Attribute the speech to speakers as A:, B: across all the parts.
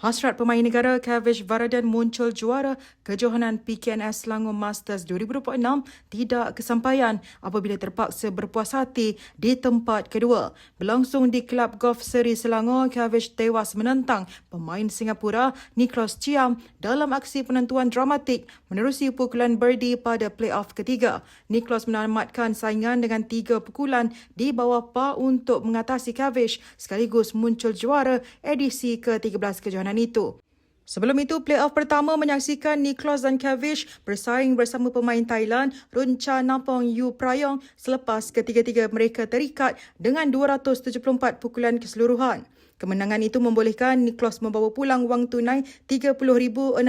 A: Hasrat pemain negara Kavish Varadan muncul juara kejohanan PKNS Selangor Masters 2026 tidak kesampaian apabila terpaksa berpuas hati di tempat kedua. Berlangsung di Kelab Golf Seri Selangor, Kavish tewas menentang pemain Singapura Niklas Chiam dalam aksi penentuan dramatik menerusi pukulan birdie pada playoff ketiga. Niklas menamatkan saingan dengan tiga pukulan di bawah par untuk mengatasi Kavish sekaligus muncul juara edisi ke-13 kejohanan itu. Sebelum itu, playoff pertama menyaksikan Niklas dan Kavish bersaing bersama pemain Thailand Runcha Napong Yu Prayong selepas ketiga-tiga mereka terikat dengan 274 pukulan keseluruhan. Kemenangan itu membolehkan Niklas membawa pulang wang tunai 30,625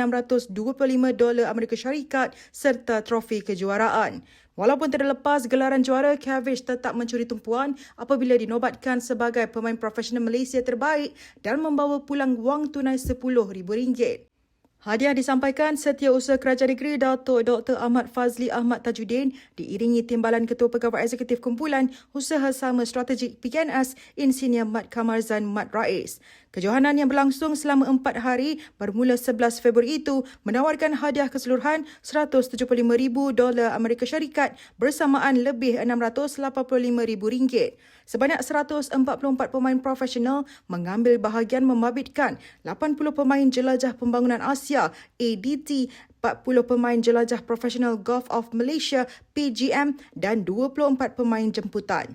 A: dolar Amerika Syarikat serta trofi kejuaraan. Walaupun terlepas gelaran juara, Kavish tetap mencuri tumpuan apabila dinobatkan sebagai pemain profesional Malaysia terbaik dan membawa pulang wang tunai RM10,000. Hadiah disampaikan Setiausaha Kerajaan Negeri Datuk Dr. Ahmad Fazli Ahmad Tajuddin diiringi timbalan Ketua Pegawai Eksekutif Kumpulan Usaha Sama Strategik PKNS Insinyur Mat Kamarzan Mat Rais. Kejohanan yang berlangsung selama empat hari bermula 11 Februari itu menawarkan hadiah keseluruhan RM175,000 dolar Amerika Syarikat bersamaan lebih RM685,000. Sebanyak 144 pemain profesional mengambil bahagian membabitkan 80 pemain jelajah pembangunan Asia ADT 40 pemain jelajah profesional Golf of Malaysia PGM dan 24 pemain jemputan.